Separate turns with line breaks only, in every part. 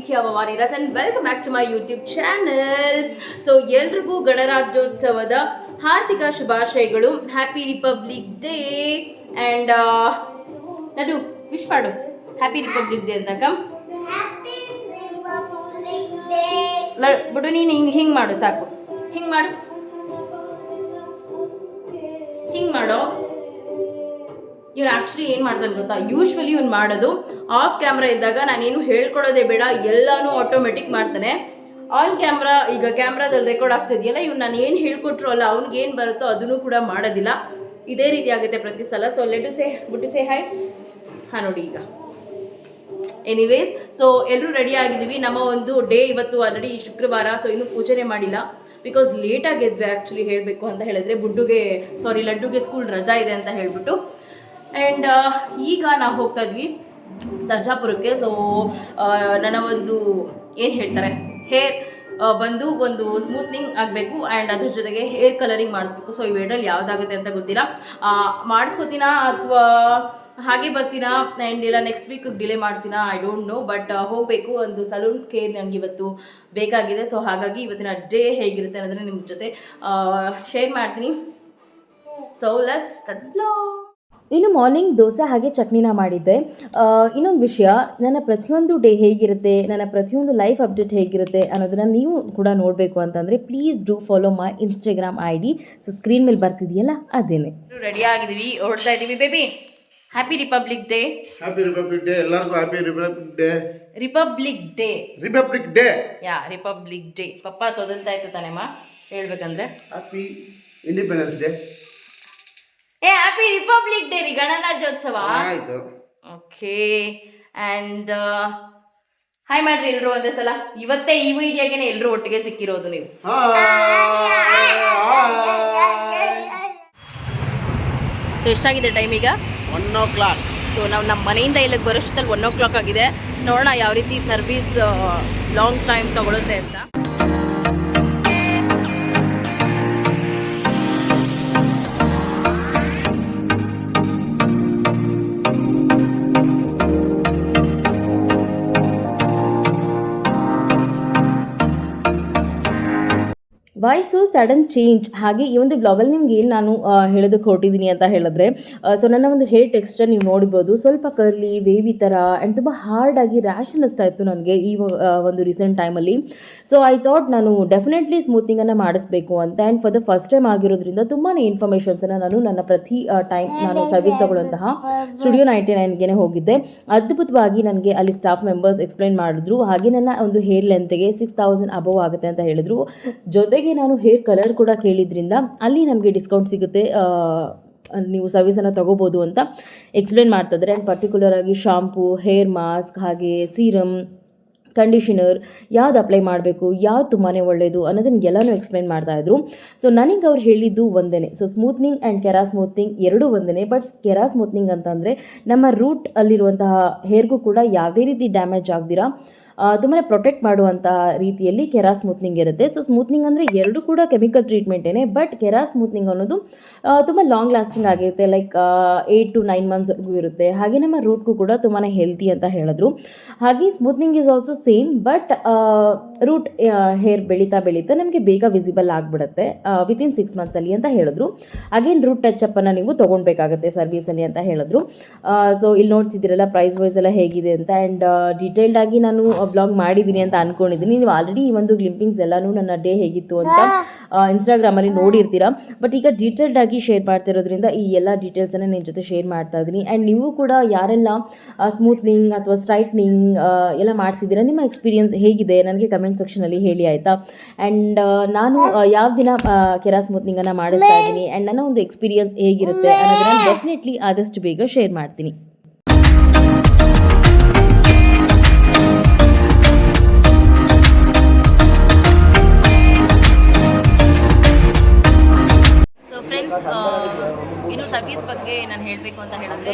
ಪ್ರೀತಿಯ Bhavani Rachan welcome back to my YouTube channel so ಎಲ್ರಿಗೂ ಗಣರಾಜ್ಯೋತ್ಸವದ ಹಾರ್ದಿಕ ಶುಭಾಶಯಗಳು. ಹ್ಯಾಪಿ ರಿಪಬ್ಲಿಕ್ ಡೇ ಆ್ಯಂಡ್ ನಡು ವಿಶ್ ಮಾಡು. ಹ್ಯಾಪಿ ರಿಪಬ್ಲಿಕ್ ಡೇ ಅಂತ ಕಮ್. ಬಿಡು ನೀನು ಹಿಂಗೆ ಹಿಂಗೆ ಮಾಡು ಸಾಕು. ಹಿಂಗೆ ಮಾಡು. ಹಿಂಗೆ ಮಾಡು? ಇವ್ನು ಆ್ಯಕ್ಚುಲಿ ಏನು ಮಾಡ್ತಾನೆ ಗೊತ್ತಾ? ಯೂಶ್ವಲಿ ಇವ್ನು ಮಾಡೋದು ಆಫ್ ಕ್ಯಾಮ್ರಾ ಇದ್ದಾಗ ನಾನೇನು ಹೇಳ್ಕೊಡೋದೇ ಬೇಡ, ಎಲ್ಲನೂ ಆಟೋಮೆಟಿಕ್ ಮಾಡ್ತಾನೆ. ಆನ್ ಕ್ಯಾಮ್ರಾ ಈಗ ಕ್ಯಾಮ್ರಾದಲ್ಲಿ ರೆಕಾರ್ಡ್ ಆಗ್ತಿದೆಯಲ್ಲ, ಇವ್ನು ನಾನು ಏನು ಹೇಳ್ಕೊಟ್ರು ಅಲ್ಲ, ಅವ್ನಿಗೆ ಏನು ಬರುತ್ತೋ ಅದನ್ನು ಕೂಡ ಮಾಡೋದಿಲ್ಲ. ಇದೇ ರೀತಿ ಆಗುತ್ತೆ ಪ್ರತಿ ಸಲ. ಸೊ ಲೆಟು ಸೇ ಬುಟ್ಟು ಸೇ ಹಾಯ್ ಹಾಂ, ನೋಡಿ ಈಗ. ಎನಿವೇಸ್ ಸೊ ಎಲ್ಲರೂ ರೆಡಿ ಆಗಿದ್ದೀವಿ. ನಮ್ಮ ಒಂದು ಡೇ ಇವತ್ತು ಆಲ್ರೆಡಿ ಶುಕ್ರವಾರ ಸೊ ಇನ್ನೂ ಪೂಜೆನೇ ಮಾಡಿಲ್ಲ. ಬಿಕಾಸ್ ಲೇಟಾಗಿ ಎದ್ವಿ ಆ್ಯಕ್ಚುಲಿ ಹೇಳಬೇಕು ಅಂತ ಹೇಳಿದ್ರೆ, ಬುಡ್ಡುಗೆ ಸಾರಿ ಲಡ್ಡುಗೆ ಸ್ಕೂಲ್ ರಜಾ ಇದೆ ಅಂತ ಹೇಳ್ಬಿಟ್ಟು. ಆ್ಯಂಡ್ ಈಗ ನಾವು ಹೋಗ್ತಾ ಇದ್ವಿ ಸರ್ಜಾಪುರಕ್ಕೆ. ಸೊ ನನ್ನ ಒಂದು, ಏನು ಹೇಳ್ತಾರೆ ಹೇರ್ ಬಂದು ಒಂದು ಸ್ಮೂತ್ನಿಂಗ್ ಆಗಬೇಕು ಆ್ಯಂಡ್ ಅದ್ರ ಜೊತೆಗೆ ಹೇರ್ ಕಲರಿಂಗ್ ಮಾಡಿಸ್ಬೇಕು. ಸೊ ಇವೆರಡಲ್ಲಿ ಯಾವುದಾಗುತ್ತೆ ಅಂತ ಗೊತ್ತಿಲ್ಲ. ಮಾಡಿಸ್ಕೋತೀನಾ ಅಥವಾ ಹಾಗೆ ಬರ್ತೀನಾ? ಆ್ಯಂಡ್ ಇಲ್ಲ ನೆಕ್ಸ್ಟ್ ವೀಕ್ ಡಿಲೇ ಮಾಡ್ತೀನಾ? ಐ ಡೋಂಟ್ ನೋ ಬಟ್ ಹೋಗಬೇಕು. ಒಂದು ಸಲೂನ್ ಕೇರ್ ನನಗೆ ಇವತ್ತು ಬೇಕಾಗಿದೆ. ಸೊ ಹಾಗಾಗಿ ಇವತ್ತಿನ ಡೇ ಹೇಗಿರುತ್ತೆ ಅನ್ನೋದನ್ನ ನಿಮ್ಮ ಜೊತೆ ಶೇರ್ ಮಾಡ್ತೀನಿ. ಸೊ ಲೆಟ್ಸ್
ಇನ್ನು ಮಾರ್ನಿಂಗ್ ದೋಸೆ ಹಾಗೆ ಚಟ್ನಿನ ಮಾಡಿದ್ದೆ. ಇನ್ನೊಂದು ವಿಷಯ ನನ್ನ ಪ್ರತಿಯೊಂದು ಡೇ ಹೇಗಿರುತ್ತೆ ನನ್ನ ಪ್ರತಿಯೊಂದು ಲೈಫ್ ಅಪ್ಡೇಟ್ ಹೇಗಿರುತ್ತೆ ಅನ್ನೋದನ್ನು ನೀವು ಕೂಡ ನೋಡಬೇಕು ಅಂತಂದರೆ please do follow my Instagram I D so screen ಮೇಲೆ ಬರ್ತಿದೆಯಲ್ಲ ಅದೇನೆ.
ರೆಡಿ ಆಗಿದ್ದೀವಿ ಹೊರಡ್ತಾ ಇದ್ದೀವಿ baby happy Republic Day
happy Republic Day ಎಲ್ಲರಿಗೂ happy Republic Day
Republic Day
Republic Day
yeah Republic Day ಪಪ್ಪ ತೊದಲ್ತಾ ಇತ್ತು ತಾನೇಮ್ಮ ಹೇಳ್ಬೇಕಂದ್ರೆ.
ಹ್ಯಾಪಿ ಇಂಡಿಪೆಂಡೆನ್ಸ್ ಡೇ
ಏ ಹ್ಯಾಪಿ ರಿಪಬ್ಲಿಕ್ ಡೇ ರೀ ಗಣರಾಜ್ಯೋತ್ಸವ.
ಆಯ್ತು.
ಓಕೆ. ಆ್ಯಂಡ್ ಹಾಯ್ ಮಾಡ್ರಿ ಎಲ್ರು ಒಂದೇ ಸಲ. ಇವತ್ತೇ ಈ ವಿಡಿಯೋಗೆನೆ ಎಲ್ಲರೂ ಒಟ್ಟಿಗೆ ಸಿಕ್ಕಿರೋದು ನೀವು. ಸೊ ಎಷ್ಟಾಗಿದೆ ಟೈಮ್ ಈಗ?
ಒನ್ ಓ ಕ್ಲಾಕ್
ಸೊ ನಾವು ನಮ್ಮ ಮನೆಯಿಂದ ಇಲ್ಲಿಗೆ ಬರೋಷ್ಟಲ್ಲಿ ಒನ್ ಓ ಕ್ಲಾಕ್ ಆಗಿದೆ. ನೋಡೋಣ ಯಾವ ರೀತಿ ಸರ್ವಿಸ್ ಲಾಂಗ್ ಟೈಮ್ ತಗೊಳುತ್ತೆ ಅಂತ.
ವಾಯ್ಸು ಸಡನ್ ಚೇಂಜ್ ಹಾಗೆ ಈ ಒಂದು ಬ್ಲಾಗಲ್ಲಿ ನಿಮ್ಗೆ ಏನು ನಾನು ಹೇಳೋದಕ್ಕೆ ಹೊರಟಿದ್ದೀನಿ ಅಂತ ಹೇಳಿದ್ರೆ ಸೊ ನನ್ನ ಒಂದು ಹೇರ್ ಟೆಕ್ಸ್ಚರ್ ನೀವು ನೋಡಿರ್ಬೋದು ಸ್ವಲ್ಪ ಕರ್ಲಿ ವೇವಿ ಥರ ಆ್ಯಂಡ್ ತುಂಬ ಹಾರ್ಡಾಗಿ ರ್ಯಾಶ್ ಅನ್ನಿಸ್ತಾ ಇತ್ತು ನನಗೆ ಈ ಒಂದು ರೀಸೆಂಟ್ ಟೈಮಲ್ಲಿ ಸೊ ಐ ಥಾಟ್ ನಾನು ಡೆಫಿನೆಟ್ಲಿ ಸ್ಮೂತಿಂಗನ್ನು ಮಾಡಿಸ್ಬೇಕು ಅಂತ and for the first time ಆಗಿರೋದ್ರಿಂದ ತುಂಬಾ ಇನ್ಫಾರ್ಮೇಷನ್ಸನ್ನು ನಾನು ನನ್ನ ಪ್ರತಿ ಟೈಮ್ ನಾನು ಸರ್ವಿಸ್ ತಗೊಳ್ಳುವಂತಹ ಸ್ಟುಡಿಯೋ ನೈಂಟಿ ನೈನ್ಗೆ ಹೋಗಿದ್ದೆ. ಅದ್ಭುತವಾಗಿ ನನಗೆ ಅಲ್ಲಿ ಸ್ಟಾಫ್ ಮೆಂಬರ್ಸ್ ಎಕ್ಸ್ಪ್ಲೈನ್ ಮಾಡಿದ್ರು. ಹಾಗೆ ನನ್ನ ಒಂದು ಹೇರ್ ಲೆಂತ್ಗೆ ಸಿಕ್ಸ್ ತೌಸಂಡ್ ಅಬೋವ್ ಆಗುತ್ತೆ ಅಂತ ಹೇಳಿದ್ರು. ಜೊತೆಗೆ ನಾನು ಹೇರ್ ಕಲರ್ ಕೂಡ ಕೇಳಿದ್ರಿಂದ ಅಲ್ಲಿ ನಮಗೆ ಡಿಸ್ಕೌಂಟ್ ಸಿಗುತ್ತೆ. ನೀವು ಸರ್ವಿಸನ್ನು ತಗೋಬೋದು ಅಂತ ಎಕ್ಸ್ಪ್ಲೇನ್ ಮಾಡ್ತಿದ್ದಾರೆ ಆ್ಯಂಡ್ ಪರ್ಟಿಕ್ಯುಲರ್ ಆಗಿ ಶಾಂಪೂ ಹೇರ್ ಮಾಸ್ಕ್ ಹಾಗೆ ಸೀರಮ್ ಕಂಡೀಷನರ್ ಯಾವ್ದು ಅಪ್ಲೈ ಮಾಡಬೇಕು, ಯಾವ್ದು ತುಂಬಾ ಒಳ್ಳೆಯದು ಅನ್ನೋದನ್ನ ಎಲ್ಲನೂ ಎಕ್ಸ್ಪ್ಲೈನ್ ಮಾಡ್ತಾಯಿದ್ರು ಸೊ ನನಗೆ ಅವ್ರು ಹೇಳಿದ್ದು ಒಂದೇ so smoothening and kera smoothening ಎರಡೂ ಒಂದೇ ಬಟ್ ಕೆರಾ ಸ್ಮೂತ್ನಿಂಗ್ ಅಂತಂದರೆ ನಮ್ಮ ರೂಟ್ ಅಲ್ಲಿರುವಂತಹ ಹೇರ್ಗೂ ಕೂಡ ಯಾವುದೇ ರೀತಿ ಡ್ಯಾಮೇಜ್ ಆಗ್ದಿರಾ ತುಂಬಾ ಪ್ರೊಟೆಕ್ಟ್ ಮಾಡುವಂತಹ ರೀತಿಯಲ್ಲಿ ಕೆರಾ ಸ್ಮೂತ್ನಿಂಗ್ ಇರುತ್ತೆ. ಸೊ ಸ್ಮೂತ್ನಿಂಗ್ ಅಂದರೆ ಎರಡು ಕೂಡ ಕೆಮಿಕಲ್ ಟ್ರೀಟ್ಮೆಂಟೇನೆ ಬಟ್ ಕೆರಾ ಸ್ಮೂತ್ನಿಂಗ್ ಅನ್ನೋದು ತುಂಬ ಲಾಂಗ್ ಲಾಸ್ಟಿಂಗ್ ಆಗಿರುತ್ತೆ. ಲೈಕ್ ಏಯ್ಟ್ ಟು ನೈನ್ ಮಂತ್ಸ್ವರೆಗೂ ಇರುತ್ತೆ. ಹಾಗೆ ನಮ್ಮ ರೂಟ್ಗೂ ಕೂಡ ತುಂಬಾ ಹೆಲ್ತಿ ಅಂತ ಹೇಳಿದ್ರು. ಹಾಗೆ smoothening is also same but root hair ಬೆಳೀತಾ ಬೆಳೀತಾ ನಮಗೆ ಬೇಗ ವಿಸಿಬಲ್ ಆಗಿಬಿಡುತ್ತೆ ಇನ್ ಸಿಕ್ಸ್ ಮಂತ್ಸಲ್ಲಿ ಅಂತ ಹೇಳಿದ್ರು. ಅಗೇನ್ ರೂಟ್ ಟಚ್ ಅಪ್ಪನ್ನು ನೀವು ತೊಗೊಳ್ಬೇಕಾಗತ್ತೆ ಸರ್ವಿಸಲ್ಲಿ ಅಂತ ಹೇಳಿದ್ರು. ಸೊ ಇಲ್ಲಿ ನೋಡ್ತಿದ್ದೀರಲ್ಲ ಪ್ರೈಸ್ ವೈಸ್ ಎಲ್ಲ ಹೇಗಿದೆ ಅಂತ ಆ್ಯಂಡ್ ಡೀಟೇಲ್ಡ್ ಆಗಿ ನಾನು ಬ್ಲಾಗ್ ಮಾಡಿದ್ದೀನಿ ಅಂತ ಅನ್ಕೊಂಡಿದ್ದೀನಿ ನೀವು ಆಲ್ರೆಡಿ ಈ ಒಂದು ಗ್ಲಿಂಪಿಂಗ್ಸ್ ಎಲ್ಲನೂ ನನ್ನ ಡೇ ಹೇಗಿತ್ತು ಅಂತ ಇನ್ಸ್ಟಾಗ್ರಾಮಲ್ಲಿ ನೋಡಿರ್ತೀರಾ. ಬಟ್ ಈಗ ಡೀಟೇಲ್ಡ್ ಆಗಿ ಶೇರ್ ಮಾಡ್ತಿರೋದ್ರಿಂದ ಈ ಎಲ್ಲ ಡೀಟೇಲ್ಸನ್ನು ನಿಮ್ಮ ಜೊತೆ ಶೇರ್ ಮಾಡ್ತಾ ಇದ್ದೀನಿ. ಆ್ಯಂಡ್ ನೀವು ಕೂಡ ಯಾರೆಲ್ಲ ಸ್ಮೂತ್ನಿಂಗ್ ಅಥವಾ ಸ್ಟ್ರೈಟ್ನಿಂಗ್ ಎಲ್ಲ ಮಾಡಿಸಿದ್ದೀರಾ ನಿಮ್ಮ ಎಕ್ಸ್ಪೀರಿಯನ್ಸ್ ಹೇಗಿದೆ? ನನಗೆ ಕಮೆಂಟ್ ಸೆಕ್ಷನಲ್ಲಿ ಹೇಳಿ ಆಯಿತಾ? ಆ್ಯಂಡ್ ನಾನು ಯಾವ ದಿನ ಕೆರಾ ಸ್ಮೂತ್ನಿಂಗನ್ನು ಮಾಡಿಸ್ತಾ ಇದ್ದೀನಿ. ಆ್ಯಂಡ್ ನನ್ನ ಒಂದು ಎಕ್ಸ್ಪೀರಿಯನ್ಸ್ ಹೇಗಿರುತ್ತೆ ಅನ್ನೋದನ್ನು ಡೆಫಿನೆಟ್ಲಿ ಆದಷ್ಟು ಬೇಗ ಶೇರ್ ಮಾಡ್ತೀನಿ.
ನಾನು ಹೇಳಬೇಕು ಅಂತ ಹೇಳಿದ್ರೆ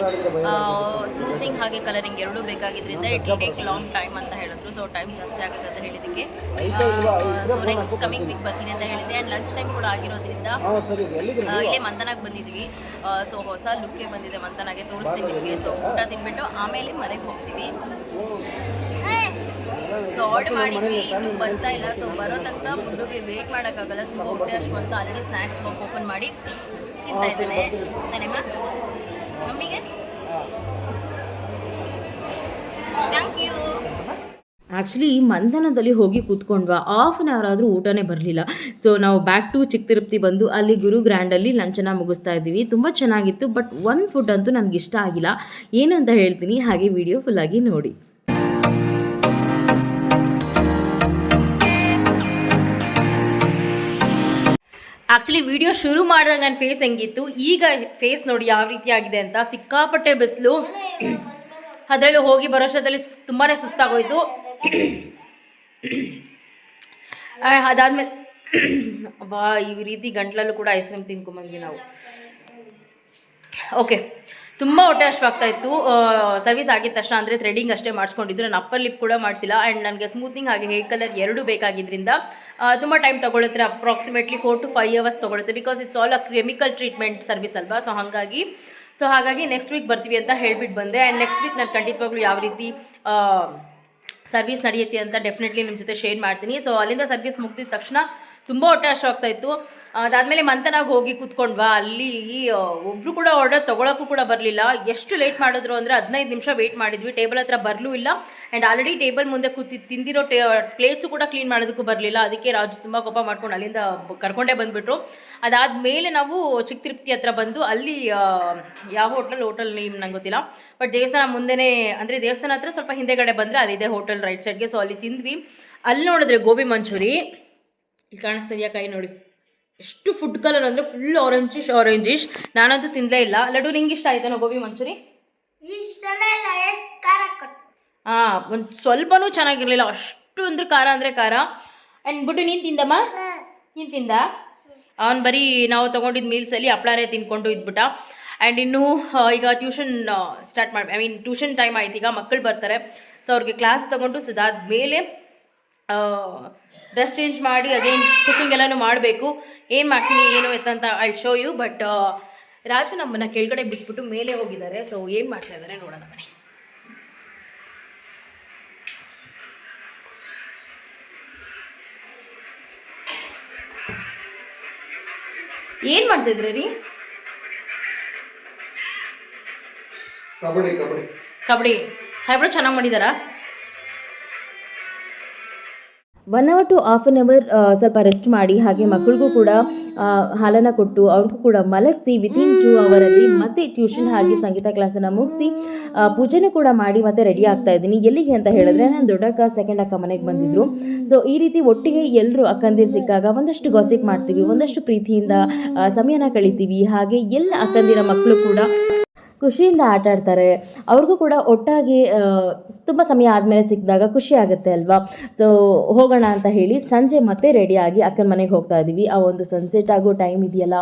ಸ್ಮೂತಿಂಗ್ ಹಾಗೆ ಕಲರಿಂಗ್ ಎರಡೂ ಬೇಕಾಗಿದ್ದರಿಂದ ಇಟ್ ಟೇಕ್ ಲಾಂಗ್ ಟೈಮ್ ಅಂತ ಹೇಳಿದ್ರು. ಸೊ ಟೈಮ್ ಜಾಸ್ತಿ ಆಗುತ್ತೆ ಅಂತ ಹೇಳಿದ್ದಕ್ಕೆ. ಸೊ ನೆಕ್ಸ್ಟ್ ಕಮಿಂಗ್ ವೀಕ್ ಬರ್ತೀನಿ ಅಂತ ಹೇಳಿದ್ದೆ. ಆ್ಯಂಡ್ ಲಂಚ್ ಟೈಮ್ ಕೂಡ ಆಗಿರೋದ್ರಿಂದ ಇಲ್ಲೇ ಮಂತನಾಗ್ ಬಂದಿದ್ವಿ ಸೊ ಹೊಸ ಲುಕ್ಗೆ ಬಂದಿದೆ ಮಂತನಾಗೆ. ತೋರಿಸ್ತೀನಿ ನಿಮಗೆ. ಸೊ ಊಟ ತಿನ್ಬಿಟ್ಟು ಆಮೇಲೆ ಮನೆಗೆ ಹೋಗ್ತೀವಿ. ಸೊ ಆರ್ಡರ್ ಮಾಡಿದ್ವಿ. ಇನ್ನೂ ಬರ್ತಾ ಇಲ್ಲ. ಸೊ ಬರೋ ತನಕ ಫುಡ್ಡುಗೆ ವೇಟ್ ಮಾಡೋಕ್ಕಾಗಲ್ಲ. ತುಂಬ ಹೊಟ್ಟೆ ಅಷ್ಟು ಬಂತು. ಆಲ್ರೆಡಿ ಸ್ನ್ಯಾಕ್ಸ್ ಓಪನ್ ಮಾಡಿ. ತಿಂತಾ ಇದ್ದಾನೆ ತಾನೇಮ್ಮ ಮಮ್ಮಿಗೆ? ಥ್ಯಾಂಕ್ ಯು
ಆ್ಯಕ್ಚುಲಿ ಮಂದನದಲ್ಲಿ ಹೋಗಿ ಕೂತ್ಕೊಂಡ್ವಾ. ಆಫ್ ಆನ್ ಅವರ್ ಆದರೂ ಊಟನೇ ಬರಲಿಲ್ಲ. ಸೊ ನಾವು ಬ್ಯಾಕ್ ಟು ಚಿಕ್ಕ ತಿರುಪ್ತಿ ಬಂದು ಅಲ್ಲಿ ಗುರು ಗ್ರ್ಯಾಂಡಲ್ಲಿ ಲಂಚನ ಮುಗಿಸ್ತಾ ಇದ್ದೀವಿ. ತುಂಬ ಚೆನ್ನಾಗಿತ್ತು ಬಟ್ ಒನ್ ಫುಡ್ ಅಂತೂ ನನಗೆ ಇಷ್ಟ ಆಗಿಲ್ಲ. ಏನು ಅಂತ ಹೇಳ್ತೀನಿ ಹಾಗೆ ವಿಡಿಯೋ ಫುಲ್ಲಾಗಿ ನೋಡಿ.
ಆ್ಯಕ್ಚುಲಿ ವಿಡಿಯೋ ಶುರು ಮಾಡಿದಾಗ ನನ್ನ ಫೇಸ್ ಹೆಂಗಿತ್ತು? ಈಗ ಫೇಸ್ ನೋಡಿ ಯಾವ ರೀತಿ ಆಗಿದೆ ಅಂತ ಸಿಕ್ಕಾಪಟ್ಟೆ ಬಿಸಿಲು. ಅದರಲ್ಲೂ ಹೋಗಿ ಬರೋಷ್ಟರಲ್ಲಿ ತುಂಬಾ ಸುಸ್ತಾಗೋಯ್ತು. ಅದಾದ್ಮೇಲೆ ಬಾ ಈ ರೀತಿ ಗಂಟ್ಲಲ್ಲೂ ಕೂಡ ಐಸ್ ಕ್ರೀಮ್ ತಿನ್ಕೊಂಬಂದ್ವಿ ನಾವು. ಓಕೆ ತುಂಬ ಹೊಟ್ಟೆ ಅಷ್ಟವಾಗ್ತಾ ಇತ್ತು. ಸರ್ವಿಸ್ ಆಗಿದ ತಕ್ಷಣ ಅಂದರೆ ಥ್ರೆಡಿಂಗ್ ಅಷ್ಟೇ ಮಾಡಿಸ್ಕೊಂಡಿದ್ದು ನಾನು ಅಪ್ಪರ್ ಲಿಪ್ ಕೂಡ ಮಾಡಿಸಿಲ್ಲ. ಆ್ಯಂಡ್ ನನಗೆ ಸ್ಮೂತಿಂಗ್ ಹಾಗೆ ಹೇರ್ ಕಲರ್ ಎರಡೂ ಬೇಕಾಗಿದ್ದರಿಂದ ತುಂಬ time ತೊಗೊಳುತ್ತೆ. Approximately four to five hours ತೊಗೊಳುತ್ತೆ. Because it's all a chemical treatment service ಅಲ್ವಾ? ಸೊ ಹಾಗಾಗಿ ಸೊ ಹಾಗಾಗಿ ನೆಕ್ಸ್ಟ್ ವೀಕ್ ಬರ್ತೀವಿ ಅಂತ ಹೇಳ್ಬಿಟ್ಟು ಬಂದೆ. ಆ್ಯಂಡ್ ನೆಕ್ಸ್ಟ್ ವೀಕ್ ನಾನು ಖಂಡಿತವಾಗ್ಲೂ ಯಾವ ರೀತಿ ಸರ್ವಿಸ್ ನಡೆಯುತ್ತೆ ಅಂತ ಡೆಫಿನೆಟ್ಲಿ ನಿಮ್ಮ ಜೊತೆ ಶೇರ್ ಮಾಡ್ತೀನಿ. ಸೊ ಅಲ್ಲಿಂದ ಸರ್ವಿಸ್ ಮುಗಿದ ತಕ್ಷಣ ತುಂಬ ಹೊಟ್ಟೆ ಅಷ್ಟಾಗ್ತಾ ಇತ್ತು. ಅದಾದಮೇಲೆ ಮಂತನಾಗ ಹೋಗಿ ಕೂತ್ಕೊಂಡ್ವಾ, ಅಲ್ಲಿ ಒಬ್ರು ಕೂಡ ಆರ್ಡರ್ ತೊಗೊಳಕ್ಕೂ ಕೂಡ ಬರಲಿಲ್ಲ. ಎಷ್ಟು ಲೇಟ್ ಮಾಡಿದ್ರು ಅಂದರೆ ಹದಿನೈದು ನಿಮಿಷ ವೇಟ್ ಮಾಡಿದ್ವಿ. ಟೇಬಲ್ ಹತ್ರ ಬರಲೂ ಇಲ್ಲ. ಆ್ಯಂಡ್ ಆಲ್ರೆಡಿ ಟೇಬಲ್ ಮುಂದೆ ಕೂತಿ ತಿಂದಿರೋ ಟೇ ಪ್ಲೇಟ್ಸು ಕೂಡ ಕ್ಲೀನ್ ಮಾಡೋದಕ್ಕೂ ಬರಲಿಲ್ಲ. ಅದಕ್ಕೆ ರಾಜು ತುಂಬ ಕೋಪ ಮಾಡ್ಕೊಂಡು ಅಲ್ಲಿಂದ ಕರ್ಕೊಂಡೇ ಬಂದುಬಿಟ್ರು. ಅದಾದಮೇಲೆ ನಾವು ಚಿಕ್ಕ ತಿರುಪತಿ ಹತ್ರ ಬಂದು ಅಲ್ಲಿ ಯಾವ ಹೋಟೆಲ್ ಹೋಟೆಲ್ ನೇಮ್ ನಂಗೆ ಗೊತ್ತಿಲ್ಲ. ಬಟ್ ದೇವಸ್ಥಾನ ಮುಂದೆನೇ ಅಂದರೆ ದೇವಸ್ಥಾನ ಹತ್ರ ಸ್ವಲ್ಪ ಹಿಂದೆಗಡೆ ಬಂದರೆ ಅಲ್ಲಿದೆ ಹೋಟೆಲ್ ರೈಟ್ ಸೈಡ್ಗೆ ಸೊ ಅಲ್ಲಿ ತಿಂದ್ವಿ. ಅಲ್ಲಿ ನೋಡಿದ್ರೆ ಗೋಬಿ ಮಂಚೂರಿ. ಇಲ್ಲಿ ಕಾಣಿಸ್ತಿದೆಯಾ ಕೈ ನೋಡಿ. ಎಷ್ಟು ಫುಡ್ ಕಲರ್ ಅಂದರೆ ಫುಲ್ ಆರೆಂಜಿಶ್ ಆರೆಂಜಿಶ್ ನಾನಂತೂ ತಿನ್ನಲೇ ಇಲ್ಲ. ಲಡ್ಡು ನಿಂಗೆ ಇಷ್ಟ ಆಯ್ತಾನ ಗೋಬಿ ಮಂಚೂರಿ? ಹಾ ಒಂದು ಸ್ವಲ್ಪನೂ ಚೆನ್ನಾಗಿರಲಿಲ್ಲ. ಅಷ್ಟು ಅಂದ್ರೆ ಖಾರ ಅಂದರೆ ಖಾರ. ಆ್ಯಂಡ್ ಬಿಟ್ಟು ನೀನು ತಿಂದಮ್ಮ? ನೀನು ತಿಂದ? ಅವ್ನು ಬರೀ ನಾವು ತೊಗೊಂಡಿದ್ದ ಮೀಲ್ಸಲ್ಲಿ ಹಪ್ಳಾನೇ ತಿನ್ಕೊಂಡು ಇದ್ಬಿಟ್ಟ. ಆ್ಯಂಡ್ ಇನ್ನು ಈಗ ಟ್ಯೂಷನ್ ಸ್ಟಾರ್ಟ್ ಮಾಡಿ ಐ ಮೀನ್ ಟ್ಯೂಷನ್ ಟೈಮ್ ಆಯ್ತು. ಈಗ ಮಕ್ಕಳು ಬರ್ತಾರೆ. ಸೊ ಅವ್ರಿಗೆ ಕ್ಲಾಸ್ ತೊಗೊಂಡು ಸೊ ಅದಾದಮೇಲೆ ಡ್ರೆಸ್ ಚೇಂಜ್ ಮಾಡಿ ಅದೇನು ಕುಕ್ಕಿಂಗ್ ಎಲ್ಲನೂ ಮಾಡಬೇಕು. ಏನು ಮಾಡ್ತೀನಿ ಏನು ಎತ್ತಂತ I show you but Raju ನಮ್ಮನ್ನು ಕೆಳಗಡೆ ಬಿಟ್ಬಿಟ್ಟು ಮೇಲೆ ಹೋಗಿದ್ದಾರೆ. ಸೊ ಏನು ಮಾಡ್ತಾ ಇದ್ದಾರೆ ನೋಡೋಣ ಬನ್ನಿ. ಏನು ಮಾಡ್ತಿದ್ರಿ ರೀ?
ಕಬಡ್ಡಿ ಕಬಡ್ಡಿ.
ಕಬಡ್ಡಿ. ಹೈಬ್ರೋ ಚೆನ್ನಾಗಿ ಮಾಡಿದಾರಾ?
One hour to half an hour ಸ್ವಲ್ಪ ರೆಸ್ಟ್ ಮಾಡಿ, ಹಾಗೆ ಮಕ್ಕಳಿಗೂ ಕೂಡ ಹಾಲನ್ನು ಕೊಟ್ಟು ಅವ್ರಿಗೂ ಕೂಡ ಮಲಗಿಸಿ ವಿತಿನ್ ಟೂ ಅವರಲ್ಲಿ ಮತ್ತೆ ಟ್ಯೂಷನ್ ಹಾಗೆ ಸಂಗೀತ ಕ್ಲಾಸನ್ನು ಮುಗಿಸಿ ಪೂಜೆನೂ ಕೂಡ ಮಾಡಿ ಮತ್ತೆ ರೆಡಿ ಆಗ್ತಾ ಇದ್ದೀನಿ. ಎಲ್ಲಿಗೆ ಅಂತ ಹೇಳಿದ್ರೆ ನಾನು ದೊಡ್ಡಕ್ಕ ಸೆಕೆಂಡ್ ಅಕ್ಕ ಮನೆಗೆ ಬಂದಿದ್ರು. ಸೊ ಈ ರೀತಿ ಒಟ್ಟಿಗೆ ಎಲ್ಲರೂ ಅಕ್ಕಂದಿರು ಸಿಕ್ಕಾಗ ಒಂದಷ್ಟು ಗಾಸಿಪ್ ಮಾಡ್ತೀವಿ, ಒಂದಷ್ಟು ಪ್ರೀತಿಯಿಂದ ಸಮಯನ ಕಳಿತೀವಿ. ಹಾಗೆ ಎಲ್ಲ ಅಕ್ಕಂದಿರ ಮಕ್ಕಳು ಕೂಡ ಖುಷಿಯಿಂದ ಆಟ ಆಡ್ತಾರೆ. ಅವ್ರಿಗೂ ಕೂಡ ಒಟ್ಟಾಗಿ ತುಂಬ ಸಮಯ ಆದಮೇಲೆ ಸಿಕ್ಕಿದಾಗ ಖುಷಿ ಆಗುತ್ತೆ ಅಲ್ವಾ? ಸೊ ಹೋಗೋಣ ಅಂತ ಹೇಳಿ ಸಂಜೆ ಮತ್ತೆ ರೆಡಿಯಾಗಿ ಅಕ್ಕನ ಮನೆಗೆ ಹೋಗ್ತಾ ಇದ್ದೀವಿ. ಆ ಒಂದು ಸನ್ಸೆಟ್ ಆಗೋ ಟೈಮ್ ಇದೆಯಲ್ಲ,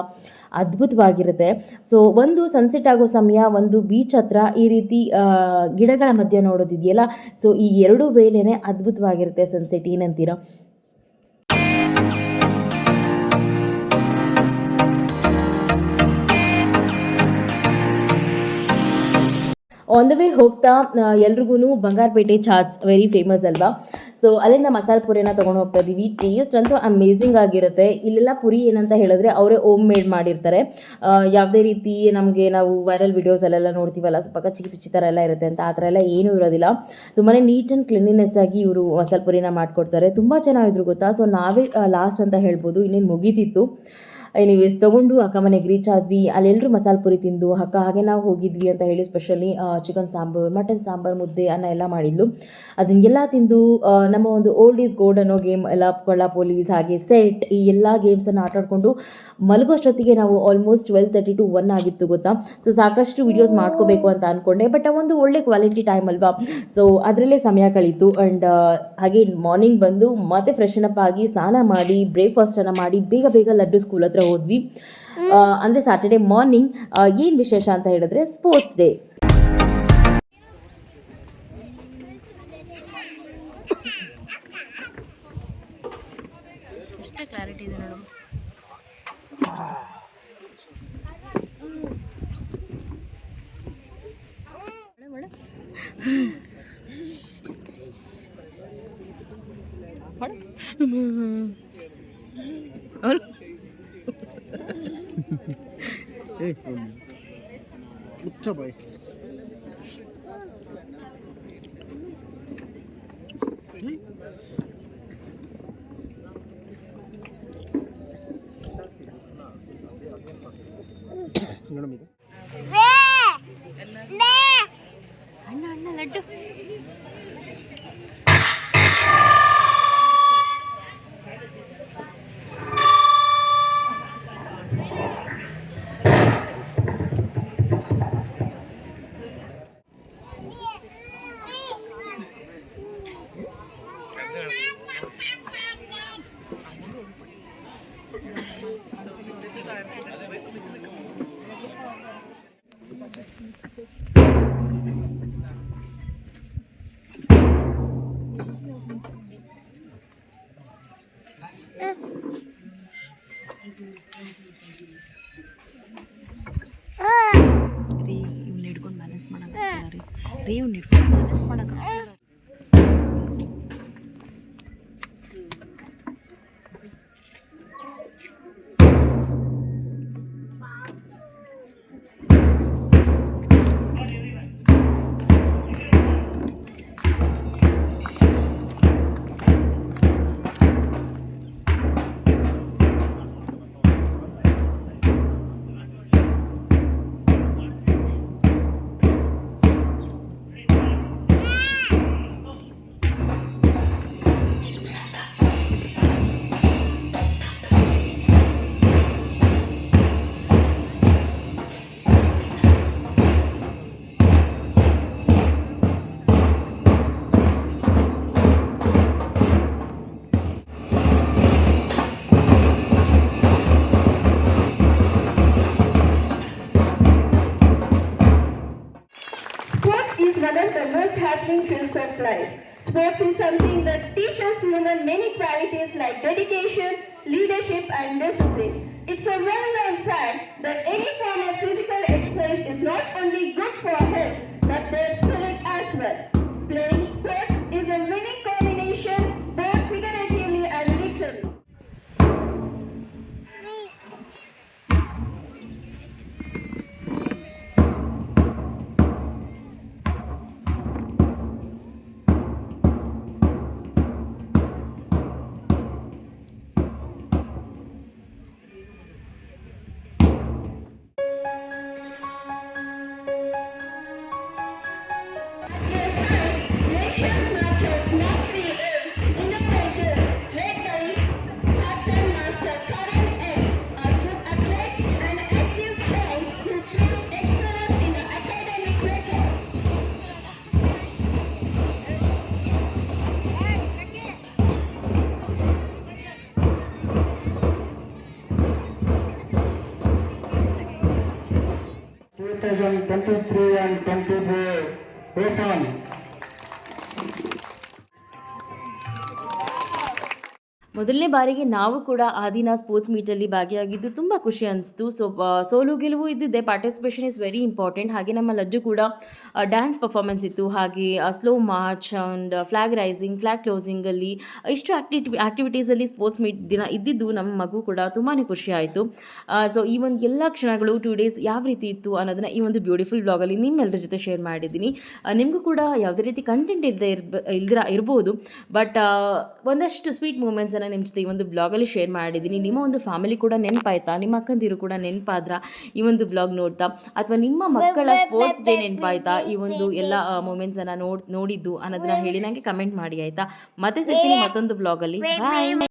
ಅದ್ಭುತವಾಗಿರುತ್ತೆ. ಸೊ ಒಂದು ಸನ್ಸೆಟ್ ಆಗೋ ಸಮಯ, ಒಂದು ಬೀಚ್ ಹತ್ರ ಈ ರೀತಿ ಗಿಡಗಳ ಮಧ್ಯೆ ನೋಡೋದಿದೆಯಲ್ಲ? ಸೊ ಈ ಎರಡು ವೇಳೆನೇ ಅದ್ಭುತವಾಗಿರುತ್ತೆ ಸನ್ಸೆಟ್ ಏನಂತೀರಾ? ಆನ್ ದ ವೇ ಹೋಗ್ತಾ ಎಲ್ರಿಗೂ ಬಂಗಾರಪೇಟೆ ಚಾಟ್ಸ್ ವೆರಿ ಫೇಮಸ್ ಅಲ್ವಾ? ಸೊ ಅಲ್ಲಿಂದ ಮಸಾಲೆ ಪುರಿನ ತೊಗೊಂಡು ಹೋಗ್ತಾ ಇದ್ದೀವಿ ಟೇಸ್ಟ್ ಅಂತೂ ಅಮೇಝಿಂಗ್ ಆಗಿರುತ್ತೆ. ಇಲ್ಲೆಲ್ಲ ಪುರಿ ಏನಂತ ಹೇಳಿದ್ರೆ ಅವರೇ ಓಮ್ ಮೇಡ್ ಮಾಡಿರ್ತಾರೆ ಯಾವುದೇ ರೀತಿ ನಮಗೆ ನಾವು ವೈರಲ್ ವಿಡಿಯೋಸಲ್ಲೆಲ್ಲ ನೋಡ್ತೀವಲ್ಲ, ಸ್ವಲ್ಪ ಕಚ್ಚಿ ಪಿಚ್ಚಿ ಥರ ಎಲ್ಲ ಇರುತ್ತೆ ಅಂತ, ಆ ಥರ ಎಲ್ಲ ಏನೂ ಇರೋದಿಲ್ಲ. ತುಂಬಾ ನೀಟ್ ಆ್ಯಂಡ್ ಕ್ಲೀನಿನೆಸ್ ಆಗಿ ಇವರು ಮಸಾಲೆ ಪುರಿನ ಮಾಡಿಕೊಡ್ತಾರೆ. ತುಂಬ ಚೆನ್ನಾಗಿದ್ರು ಗೊತ್ತಾ? ಸೊ ನಾವೇ ಲಾಸ್ಟ್ ಅಂತ ಹೇಳ್ಬೋದು. ಇನ್ನೇನು ಮುಗೀತಿತ್ತು. ಎನಿವೇಸ್ ತೊಗೊಂಡು ಅಕ್ಕ ಮನೆಗೆ ರೀಚ್ ಆದ್ವಿ. ಅಲ್ಲೆಲ್ಲರೂ ಮಸಾಲೆ ಪುರಿ ತಿಂದು, ಅಕ್ಕ ಹಾಗೆ ನಾವು ಹೋಗಿದ್ವಿ ಅಂತ ಹೇಳಿ specially chicken sambar mutton sambar, ಮುದ್ದೆ ಅನ್ನ ಎಲ್ಲ ಮಾಡಿದ್ಲು. ಅದನ್ನೆಲ್ಲ ತಿಂದು ನಮ್ಮ ಒಂದು ಓಲ್ಡ್ ಈಸ್ ಗೋಲ್ಡ್ ಅನ್ನೋ ಗೇಮ್ ಎಲ್ಲ ಕೊಳ್ಳ ಪೊಲೀಸ್ ಹಾಗೆ ಸೆಟ್ ಈ ಎಲ್ಲ ಗೇಮ್ಸನ್ನು ಆಟ ಆಡಿಕೊಂಡು ಮಲಗೋಷ್ಟೊತ್ತಿಗೆ ನಾವು almost twelve thirty to one ಆಗಿತ್ತು ಗೊತ್ತಾ? ಸೊ ಸಾಕಷ್ಟು ವಿಡಿಯೋಸ್ ಮಾಡ್ಕೋಬೇಕು ಅಂತ ಅಂದ್ಕೊಂಡೆ ಬಟ್ ಒಂದು ಒಳ್ಳೆ ಕ್ವಾಲಿಟಿ ಟೈಮ್ ಅಲ್ವಾ? ಸೊ ಅದರಲ್ಲೇ ಸಮಯ ಕಳೀತು. ಆ್ಯಂಡ್ ಹಾಗೆ ಮಾರ್ನಿಂಗ್ ಬಂದು ಮತ್ತೆ ಫ್ರೆಶ್ ಅಪ್ ಆಗಿ ಸ್ನಾನ ಮಾಡಿ ಬ್ರೇಕ್ಫಾಸ್ಟನ್ನು ಮಾಡಿ, ಬೇಗ ಬೇಗ ಲಡ್ಡು ಸ್ಕೂಲ್ ಹತ್ರ ಹೋದ್ವಿ. ಅಂದ್ರೆ ಸಾಟರ್ಡೆ ಸ್ಯಾಟರ್ಡೆ ಮಾರ್ನಿಂಗ್ ಏನ್ ವಿಶೇಷ ಅಂತ ಹೇಳಿದ್ರೆ ಸ್ಪೋರ್ಟ್ಸ್ ಡೇ
ಕ್ಲಾರಿಟಿ ಇದೆ ನೋಡು. Totally. ರೀ
Sports is something that teaches women many qualities like dedication, leadership, and discipline. It's a well-known fact that any form of physical exercise is not only good for health, but their spirit as well. 2023 and
24 open.
ಮೊದಲನೇ ಬಾರಿಗೆ ನಾವು ಕೂಡ ಆ ದಿನ sports ಮೀಟಲ್ಲಿ ಭಾಗಿಯಾಗಿದ್ದು ತುಂಬ ಖುಷಿ ಅನಿಸ್ತು. So ಸೋಲು ಗೆಲುವು ಇದ್ದಿದ್ದೆ ಪಾರ್ಟಿಸಿಪೇಷನ್ ಇಸ್ ವೆರಿ ಇಂಪಾರ್ಟೆಂಟ್ ಹಾಗೆ ನಮ್ಮ ಲಜ್ಜು ಕೂಡ ಡ್ಯಾನ್ಸ್ ಪರ್ಫಾರ್ಮೆನ್ಸ್ ಇತ್ತು. ಹಾಗೆ slow march and flag raising flag ಕ್ಲೋಸಿಂಗಲ್ಲಿ ಇಷ್ಟು ಆಕ್ಟಿವಿ ಆ್ಯಕ್ಟಿವಿಟೀಸಲ್ಲಿ ಸ್ಪೋರ್ಟ್ಸ್ ಮೀಟ್ ದಿನ ಇದ್ದಿದ್ದು ನಮ್ಮ ಮಗು ಕೂಡ ತುಂಬಾ ಖುಷಿ ಆಯಿತು. ಸೊ ಈ ಒಂದು ಎಲ್ಲ ಕ್ಷಣಗಳು ಟೂ ಡೇಸ್ ಯಾವ ರೀತಿ ಇತ್ತು ಅನ್ನೋದನ್ನ ಈ ಒಂದು ಬ್ಯೂಟಿಫುಲ್ ಬ್ಲಾಗಲ್ಲಿ ನಿಮ್ಮೆಲ್ಲರ ಜೊತೆ ಶೇರ್ ಮಾಡಿದ್ದೀನಿ. ನಿಮಗೂ ಕೂಡ ಯಾವುದೇ ರೀತಿ ಕಂಟೆಂಟ್ ಇಲ್ಲದೆ ಇರ್ಬ, ಇಲ್ದಿರ ಇರ್ಬೋದು. ಬಟ್ ಒಂದಷ್ಟು ಸ್ವೀಟ್ ಮೂಮೆಂಟ್ಸನ್ನು ನಿಮ್ಮ ಜೊತೆ ಈ ಒಂದು ಬ್ಲಾಗಲ್ಲಿ ಶೇರ್ ಮಾಡಿದ್ದೀನಿ ನಿಮ್ಮ ಒಂದು ಫ್ಯಾಮಿಲಿ ಕೂಡ ನೆನಪಾಯ್ತಾ? ನಿಮ್ಮ ಅಕ್ಕಂದಿರು ಕೂಡ ನೆನಪಾದ್ರ? ಈ ಒಂದು ಬ್ಲಾಗ್ ನೋಡ್ತಾ? ಅಥವಾ ನಿಮ್ಮ ಮಕ್ಕಳ ಸ್ಪೋರ್ಟ್ಸ್ ಡೇ ನೆನಪಾಯ್ತಾ? ಈ ಒಂದು ಎಲ್ಲ ಮೂಮೆಂಟ್ಸನ್ನು ನೋಡ್ ನೋಡಿದ್ದು ಅನ್ನೋದನ್ನ ಹೇಳಿ ನನಗೆ ಕಮೆಂಟ್ ಮಾಡಿ ಆಯಿತಾ? ಮತ್ತೆ ಸಿಗ್ತೀನಿ ಮತ್ತೊಂದು ಬ್ಲಾಗಲ್ಲಿ ಬಾಯ್